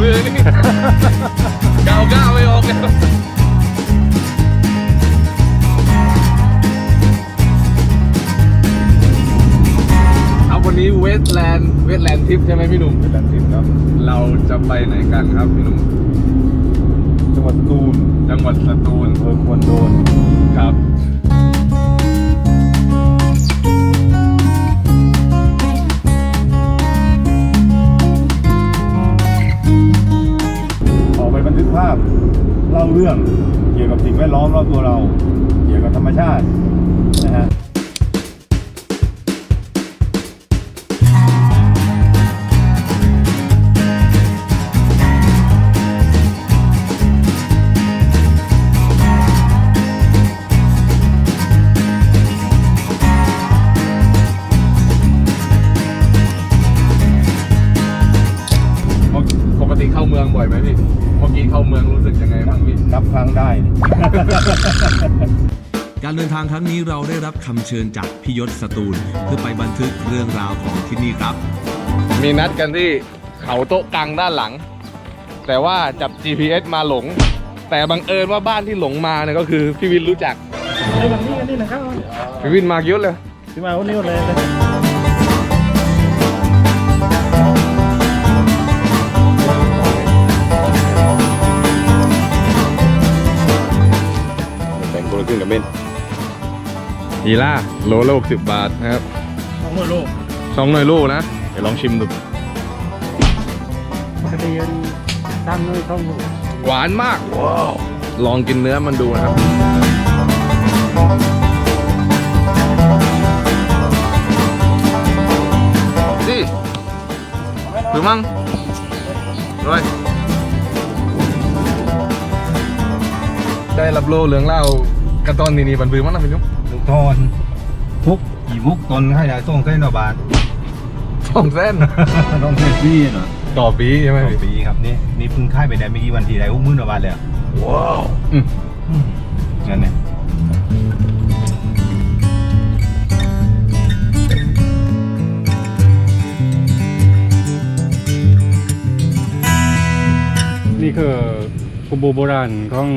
มือนี่ก้าวก้าวไม่ออกเลยครับวันนี้เวสแลนด์เวสแลนด์ทิปใช่ไหมพี่หนุ่มเป็นแหล่งสินครับ เราจะไปไหนกันครับพี่หนุ่มจังหวัดสตูลจังหวัดสตูลอำเภอควนโดนครับ พเล่าเรื่องเกี่ยวกับสิ่งแวดล้อมรอบตัวเรา เกี่ยวกับธรรมชาติ ครั้งได้ การเดินทางครั้งนี้เราได้รับคำเชิญจากพี่ยศสตูลเพื่อไปบันทึกเรื่องราวของที่นี่ครับ มีนัดกันที่เขาโต๊ะกลางด้านหลัง แต่ว่าจับ GPS มาหลง แต่บังเอิญว่าบ้านที่หลงมาเนี่ยก็คือพี่วินรู้จักไอ้แบบนี้กันนี่นะครับพี่วินมาเยอะเลยที่มาวันนี้เลย แบ่งคนละครึ่งกับเบนอีล่าโลละหกสิบบาทนะครับสองหมื่นลูกสองหน่อยลูกนะ เดี๋ยวลองชิมดูปกติตั้งเลยต้องลูกหวานมากว้าวลองกินเนื้อมันดูนะครับดิหรือมั้งด้วยได้รับโลเหลืองเหล่า กระตอนนี่นี่บันบือมั้งนะพี่นุ๊กลูกทอนมุกกี่มุกตอนให้ยายส่งเส้นต่อบาทสองเส้นต้องเส้นพี่เนาะต่อปีใช่ไหมต่อพี่ปีครับนี่นี่เพิ่งค่ายไปได้ไม่กี่วันทีได้หกหมื่นต่อบาทเลยว้าวอืมนั่นเนี่ยนี่คือกุโบโบราณของ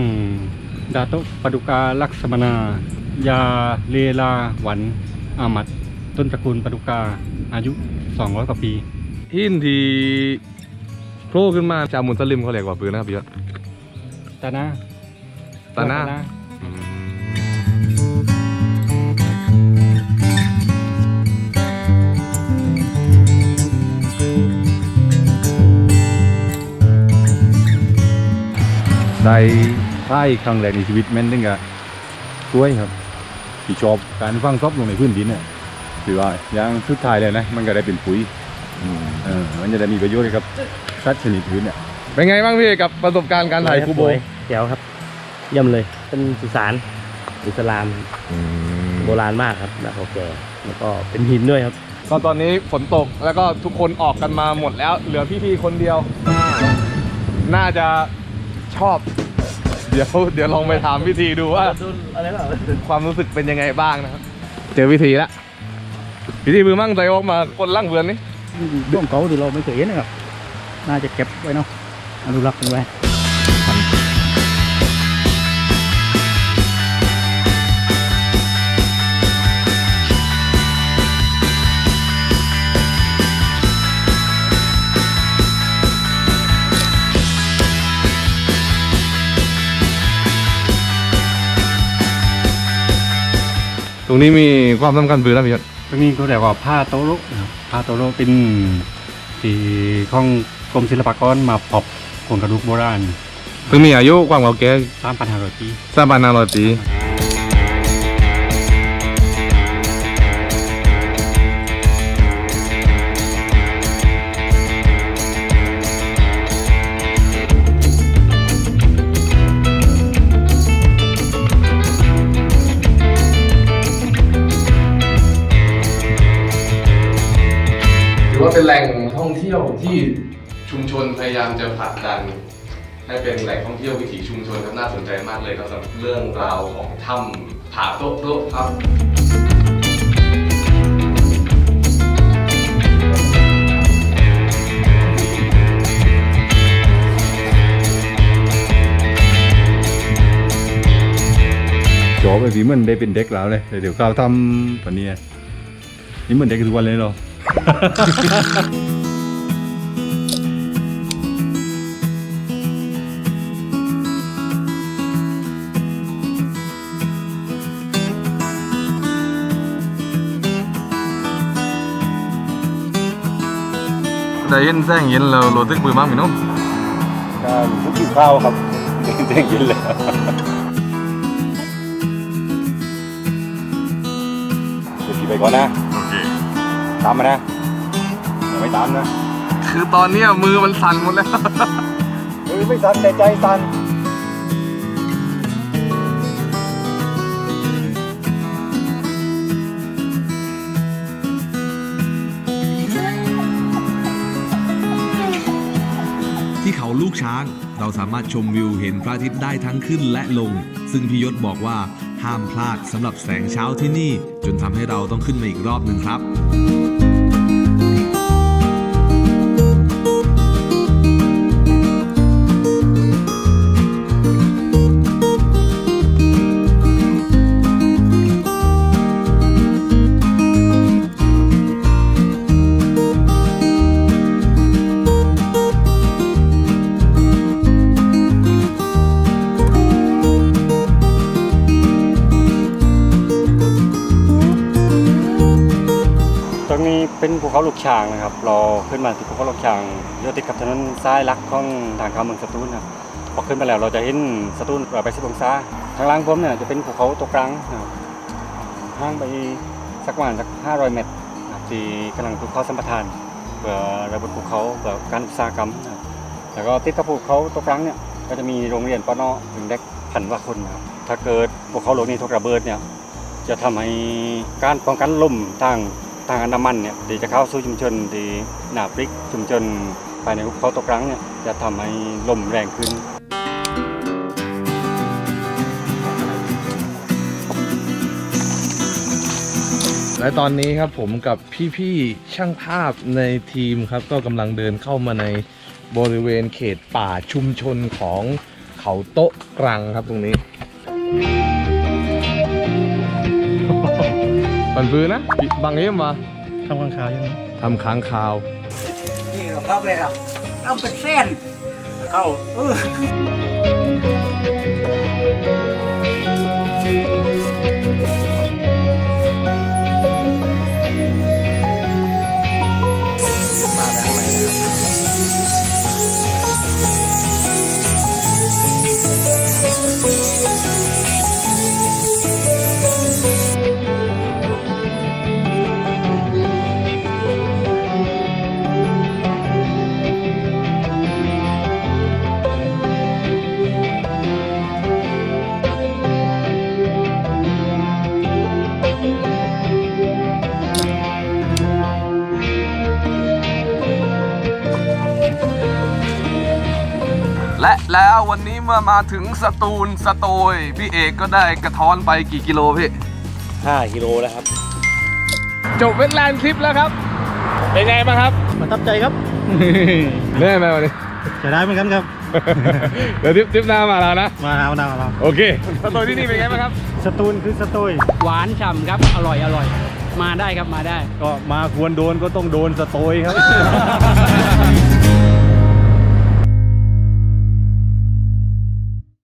ดาโตะปาดุกาลักษมนา ยาเลลาหวันอามัด ต้นตระกูลปาดุกาอายุ 200 กว่าปี หินที่โผล่ขึ้นมาจากมุนสลิมเขาเรียกว่าปืนนะครับพี่ยศตานาตาหน้าตาอืมได้ ค่ายครั้งแรกในชีวิตแม่นตั้งแต่ช่วยครับที่ชอบการฟังซอบลงในพื้นดินเนี่ยคือว่าอย่างสุดท้ายเลยนะ มันก็ได้เป็นปุ๋ยเออมันจะได้มีประโยชน์ให้กับสัตว์ชนิดอื่นเนี่ยเป็นไงบ้างพี่กับประสบการณ์การถ่ายคูโบสวยเจ๋วครับเยี่ยมเลยเป็นสุสานอิสลามโบราณมากครับแบบเก่าแก่แล้วก็เป็นหินด้วยครับก็ตอนนี้ฝนตกแล้วก็ทุกคนออกกันมาหมดแล้ว เหลือพี่ๆคนเดียว น่าจะชอบ เดี๋ยวเดี๋ยวลองไปถามพิธีดูว่าอะไรหรอความรู้สึกเป็นยังไงบ้างนะครับ เจอพิธีแล้วพิธีมือมั่งใจออกมาคนล่างเบือนนี่ร่วมเขาที่เราไม่เคยเห็นนะครับ น่าจะเก็บไว้เนาะอนุรักษ์กันไว้ รงนี้มีความสำคัญปืนนะพี่ยศตรงนี้ก็เรียกว่าผ้าโตโรนะครับผ้าโตโรเป็นที่ของกรมศิลปากรมาพบโครงกระดูกโบราณเพิ่งมีอายุความเก่าแก่3,500ปีสามพันห้าร้อยปีถือว่า เป็นแหล่งท่องเที่ยวที่ชุมชนพยายามจะผลักดัน ให้เป็นแหล่งท่องเที่ยววิถีชุมชนครับน่าสนใจมากเลยครับสำหรับเรื่องราวของถ้ำผาโต๊ะโต๊ะครับ chỗ bởi มันได้เป็นเด็กแล้วเลยเดี๋ยวก cao thăm ปณีนี่มันเด็กทุกวันเลย thứ ะ ต่เดี๋ยวเขาทำปนนี้นี่เหมือนเด็กทุกวันเลยเหรอได้ยินแสงเย็นเราโรตึกปืนมากพี่น้องก็รู้สึกข้าวครับเด้งยินเลยเดี๋ยวพี่ไปก่อนนะ โอเค ตามมานะอย่าไม่ตามนะคือตอนเนี้ยมือมันสั่นหมดแล้วเออไม่สั่นแต่ใจสั่นที่เขาลูกช้าง เราสามารถชมวิวเห็นพระอาทิตย์ได้ทั้งขึ้นและลง ซึ่งพี่ยศบอกว่าห้ามพลาดสำหรับแสงเช้าที่นี่ จนทำให้เราต้องขึ้นมาอีกรอบหนึ่งครับ เขาลูกช้างนะครับ เราขึ้นมาที่ภูเขาลูกช้างเลี้ยวติดกับถนนซ้ายลักของทางเข้าเมืองสตูลนครับพอขึ้นไปแล้วเราจะเห็นสตูลร้อยแปสิบองศาทางล่างผมเนี่ยจะเป็นภูเขาตัวกลางนะครับห่างไปสักประมาณสักห้าร้อยเมตรที่กำลังภูเขาสัมปทานเพื่อระบบภูเขาเพื่อการอุตสาหกรรมนะครับแล้วก็ติดกับภูเขาตัวกลางเนี่ยก็จะมีโรงเรียนปนอถึงเด็กพันว่าคนนะครับถ้าเกิดภูเขาลูกนี้ถูกระเบิดเนี่ยจะทำให้การป้องกันลมทาง ทางอันดามันเนี่ยที่จะเข้าสู่ชุมชนที่หนาปริกชุมชนภายในภูเขาตกรังเนี่ยจะทำให้ลมแรงขึ้นและตอนนี้ครับผมกับพี่ๆช่างภาพในทีมครับ ก็กำลังเดินเข้ามาในบริเวณเขตป่าชุมชนของเขาโต๊ะกรังครับตรงนี้ ปันปืนนะบางเอ็มมาทำข้างคาวยังทำค้างคาวนี่เราเข้าไปครับเอาเป็นเส้นเข้าเออ และแล้ววันนี้เมื่อมาถึงสตูลสโตยพี่เอกก็ได้กระท้อนไปกี่กิโลพี่ 5กิโลแล้วครับ จบเวทแลนด์ทริปแล้วครับ เป็นไงบ้างครับ ประทับใจครับแน่ไหมวันนี้ จะได้เหมือนกันครับ เดี๋ยวทริปทริปหน้ามาแล้วนะ มาเอาดาวเราโอเคสโตยที่นี่เป็นไงบ้างครับ สตูลคือสตูลหวานฉ่ำครับ อร่อยอร่อย มาได้ครับมาได้ ก็มาควรโดนก็ต้องโดนสโตยครับ